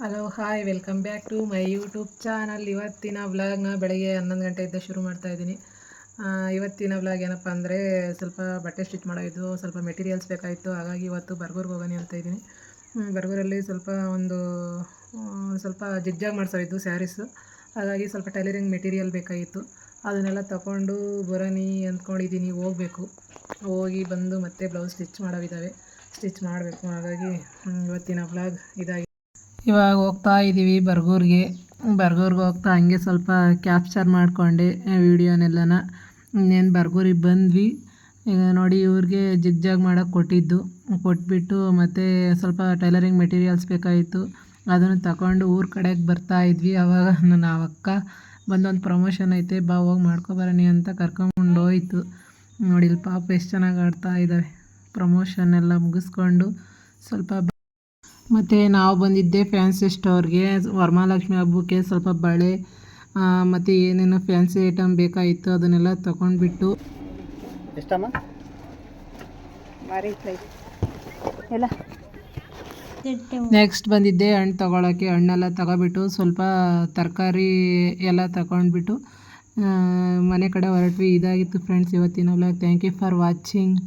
Hello hi welcome back to my YouTube channel ಇವತ್ತಿನ ವ್ಲಾಗ್ನ ಬೆಳಗ್ಗೆ ಹನ್ನೊಂದು ಗಂಟೆಯಿಂದ ಶುರು ಮಾಡ್ತಾ ಇದ್ದೀನಿ. ಇವತ್ತಿನ ವ್ಲಾಗ್ ಏನಪ್ಪ ಅಂದರೆ ಸ್ವಲ್ಪ ಬಟ್ಟೆ ಸ್ಟಿಚ್ ಮಾಡೋದು, ಸ್ವಲ್ಪ ಮೆಟೀರಿಯಲ್ಸ್ ಬೇಕಾಯಿತು. ಹಾಗಾಗಿ ಇವತ್ತು ಬರ್ಗೂರ್ಗೆ ಹೋಗೋಣ ಅಂತ ಇದ್ದೀನಿ. ಬರ್ಗೂರಲ್ಲಿ ಸ್ವಲ್ಪ ಒಂದು ಸ್ವಲ್ಪ ಜಿಗ್ಜಾಗ್ ಮಾಡಿಸೋಯಿದ್ದು ಸ್ಯಾರೀಸು ಹಾಗಾಗಿ ಸ್ವಲ್ಪ ಟೈಲರಿಂಗ್ ಮೆಟೀರಿಯಲ್ ಬೇಕಾಗಿತ್ತು. ಅದನ್ನೆಲ್ಲ ತಗೊಂಡು ಬರೋನಿ ಅಂದ್ಕೊಂಡಿದ್ದೀನಿ, ಹೋಗಬೇಕು. ಹೋಗಿ ಬಂದು ಮತ್ತೆ ಬ್ಲೌಸ್ ಸ್ಟಿಚ್ ಮಾಡೋವಿದ್ದಾವೆ ಸ್ಟಿಚ್ ಮಾಡಬೇಕು. ಹಾಗಾಗಿ ಇವತ್ತಿನ ವ್ಲಾಗ್ ಇದಾಗಿ ಇವಾಗ ಹೋಗ್ತಾ ಇದ್ದೀವಿ ಬರ್ಗೂರ್ಗೆ. ಬರ್ಗೂರ್ಗೆ ಹೋಗ್ತಾ ಹಂಗೆ ಸ್ವಲ್ಪ ಕ್ಯಾಪ್ಚರ್ ಮಾಡಿಕೊಂಡೆ ವೀಡಿಯೋನೆಲ್ಲನ. ಇನ್ನೇನು ಬರ್ಗೂರಿಗೆ ಬಂದ್ವಿ. ಈಗ ನೋಡಿ ಇವ್ರಿಗೆ ಜಿಗ್ಜಾಗ್ ಮಾಡೋಕ್ಕೆ ಕೊಟ್ಟಿದ್ದು. ಕೊಟ್ಬಿಟ್ಟು ಮತ್ತು ಸ್ವಲ್ಪ ಟೈಲರಿಂಗ್ ಮೆಟೀರಿಯಲ್ಸ್ ಬೇಕಾಯಿತು. ಅದನ್ನು ತಗೊಂಡು ಊರ ಕಡೆಗೆ ಬರ್ತಾ ಇದ್ವಿ. ಆವಾಗ ನನ್ನ ಅಕ್ಕ ಬಂದೊಂದು ಪ್ರಮೋಷನ್ ಐತೆ, ಬಾ ಹೋಗಿ ಮಾಡ್ಕೊಬರಣಿ ಅಂತ ಕರ್ಕೊಂಡು ಹೋಯ್ತು. ನೋಡಿ ಪಾಪ ಎಷ್ಟು ಚೆನ್ನಾಗಿ ಆಡ್ತಾ ಇದ್ದಾವೆ ಪ್ರಮೋಷನ್ ಎಲ್ಲ ಮುಗಿಸ್ಕೊಂಡು ಸ್ವಲ್ಪ ಮತ್ತು ನಾವು ಬಂದಿದ್ದೆ ಫ್ಯಾನ್ಸಿ ಸ್ಟೋರ್ಗೆ ವರಮಹಾಲಕ್ಷ್ಮಿ ಹಬ್ಬಕ್ಕೆ ಸ್ವಲ್ಪ ಬಳೆ ಮತ್ತು ಏನೇನೋ ಫ್ಯಾನ್ಸಿ ಐಟಮ್ ಬೇಕಾಗಿತ್ತು ಅದನ್ನೆಲ್ಲ ತೊಗೊಂಡ್ಬಿಟ್ಟು. ಎಷ್ಟಮ್ಮ? ಎಲ್ಲ? ನೆಕ್ಸ್ಟ್ ಬಂದಿದ್ದೆ ಹಣ್ಣು ತೊಗೊಳಕ್ಕೆ. ಹಣ್ಣೆಲ್ಲ ತಗೊಬಿಟ್ಟು ಸ್ವಲ್ಪ ತರಕಾರಿ ಎಲ್ಲ ತಗೊಂಡ್ಬಿಟ್ಟು ಮನೆ ಕಡೆ ಹೊರಟ್ವಿ. ಇದಾಗಿತ್ತು ಫ್ರೆಂಡ್ಸ್ ಇವತ್ತಿನ blog thank you for watching